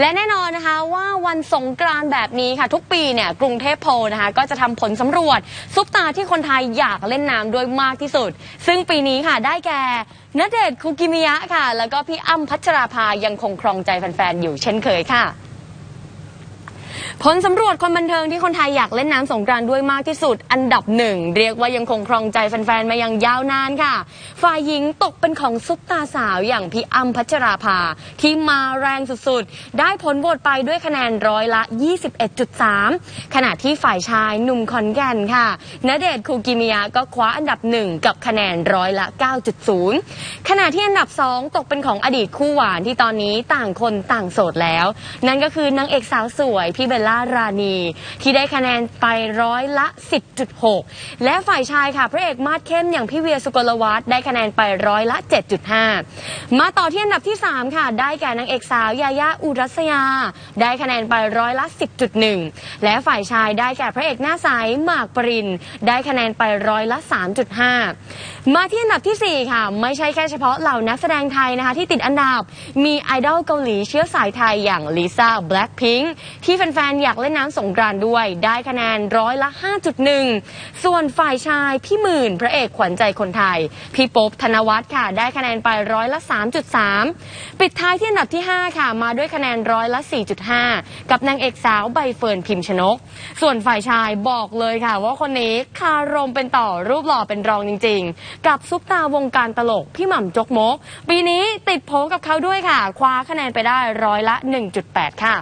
และแน่นอนนะคะว่าวันสงกรานต์แบบนี้ค่ะ ทุกปีเนี่ยกรุงเทพโพลนะคะ ก็จะทำผลสำรวจ ซุปตาที่คนไทยอยากเล่นน้ำด้วยมากที่สุด ซึ่งปีนี้ค่ะได้แก่ณเดชน์คุกิมิยะค่ะ แล้วก็พี่อ้ำพัชราภายังคงครองใจแฟนๆอยู่เช่นเคยค่ะ ผลสำรวจคนบันเทิงที่คนไทยอยากเล่นน้ำสงกรานต์ด้วยมากที่สุด อันดับหนึ่งเรียกว่ายังคงครองใจแฟนๆ มายังยาวนานค่ะ ฝ่ายหญิงตกเป็นของซุปตาสาวอย่างพี่อ้ำพัชราภา ที่มาแรงสุดๆ ได้ผลโหวตไปด้วยคะแนนร้อยละ 21.3 ขณะที่ฝ่ายชายหนุ่มขอนแก่นค่ะณเดชน์คูกิมิยะก็คว้าอันดับหนึ่งกับคะแนนร้อยละ 9.0 ขณะที่อันดับสองตกเป็นของอดีตคู่หวานที่ตอนนี้ต่างคนต่างโสดแล้ว นั่นก็คือนางเอกสาวสวยพี่เบลล่ารานีที่ได้คะแนนไปร้อยละ 10.6 และฝ่ายชายค่ะ พระเอกมาดเข้มอย่างพี่เวียสุกลวัฒน์ได้คะแนนไปร้อยละ 7.5 มาต่อที่อันดับที่ 3 ค่ะ ได้แก่นางเอกสาวยายาอุรัสยา ได้คะแนนไปร้อยละ 10.1 และฝ่ายชายได้แก่พระเอกหน้าใสหมากปรินได้คะแนนไปร้อยละ 3.5 มาที่อันดับทีสี่ 4 ค่ะ ไม่ใช่แค่เฉพาะเหล่านักแสดงไทยนะคะ ที่ติดอันดับมีไอดอลเกาหลีเชื้อสายไทยอย่างลิซ่าแบล็ k พิงที่แฟนๆ อยากเล่นน้ำสงกรานต์ด้วย ได้คะแนนร้อยละ 5.1 ส่วนฝ่ายชายพี่หมื่น พระเอกขวัญใจคนไทย พี่ป๊บธนวัฒน์ค่ะ ได้คะแนนไปร้อยละ 3.3 ปิดท้ายที่อันดับที่ 5 ค่ะ มาด้วยคะแนนร้อยละ 4.5 กับนางเอกสาวใบเฟิร์นพิมชนก ส่วนฝ่ายชายบอกเลยค่ะ ว่าคนนี้คารมเป็นต่อรูปหล่อเป็นรองจริง ๆกับซุปตาวงการตลกพี่หม่ำจกมก ปีนี้ติดโผกับเขาด้วยค่ะ คว้าคะแนนไปได้ร้อยละ 1.8 ค่ะ